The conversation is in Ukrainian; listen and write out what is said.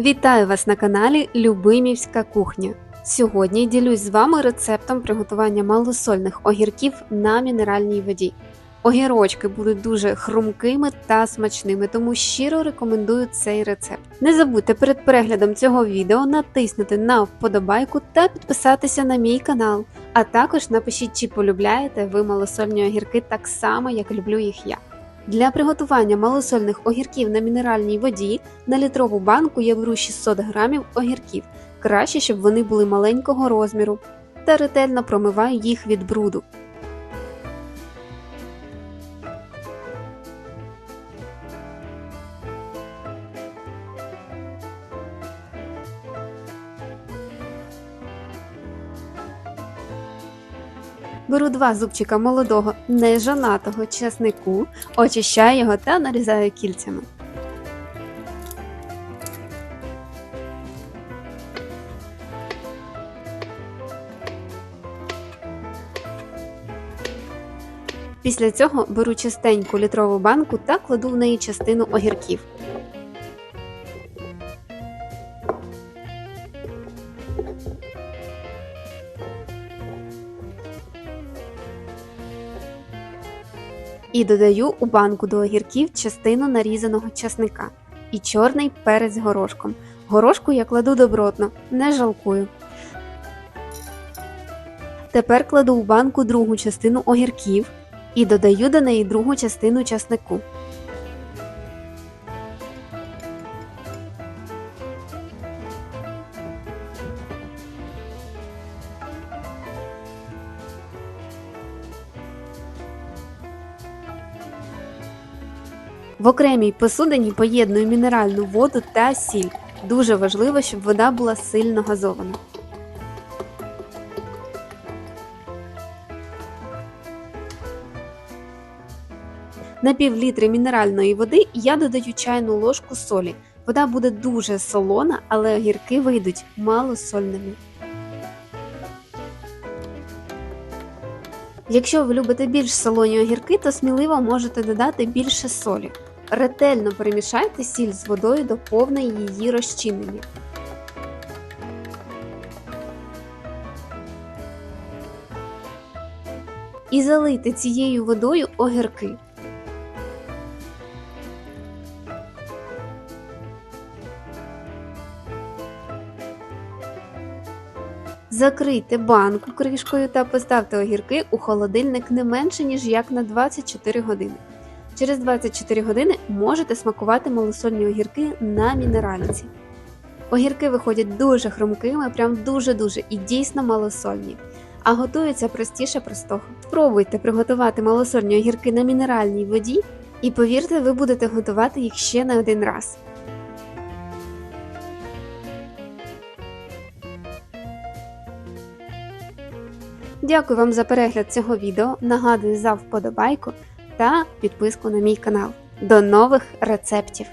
Вітаю вас на каналі Любимівська кухня. Сьогодні ділюсь з вами рецептом приготування малосольних огірків на мінеральній воді. Огірочки будуть дуже хрумкими та смачними, тому щиро рекомендую цей рецепт. Не забудьте перед переглядом цього відео натиснути на вподобайку та підписатися на мій канал. А також напишіть, чи полюбляєте ви малосольні огірки так само, як люблю їх я. Для приготування малосольних огірків на мінеральній воді на літрову банку я беру 600 грамів огірків. Краще, щоб вони були маленького розміру, та ретельно промиваю їх від бруду. Беру два зубчика молодого нежонатого чеснику, очищаю його та нарізаю кільцями. Після цього беру чистеньку літрову банку та кладу в неї частину огірків. І додаю у банку до огірків частину нарізаного часника і чорний перець горошком. Горошку я кладу добротно, не жалкую. Тепер кладу у банку другу частину огірків і додаю до неї другу частину часнику. В окремій посудині поєдную мінеральну воду та сіль. Дуже важливо, щоб вода була сильно газована. На пів літри мінеральної води я додаю чайну ложку солі. Вода буде дуже солона, але огірки вийдуть малосольними. Якщо ви любите більш солоні огірки, то сміливо можете додати більше солі. Ретельно перемішайте сіль з водою до повної її розчинення. І залийте цією водою огірки. Закрийте банку кришкою та поставте огірки у холодильник не менше, ніж як на 24 години. Через 24 години можете смакувати малосольні огірки на мінеральці. Огірки виходять дуже хрумкими, прям дуже-дуже і дійсно малосольні. А готуються простіше простого. Спробуйте приготувати малосольні огірки на мінеральній воді, і повірте, ви будете готувати їх ще не один раз. Дякую вам за перегляд цього відео. Нагадую за вподобайку та підписку на мій канал. До нових рецептів!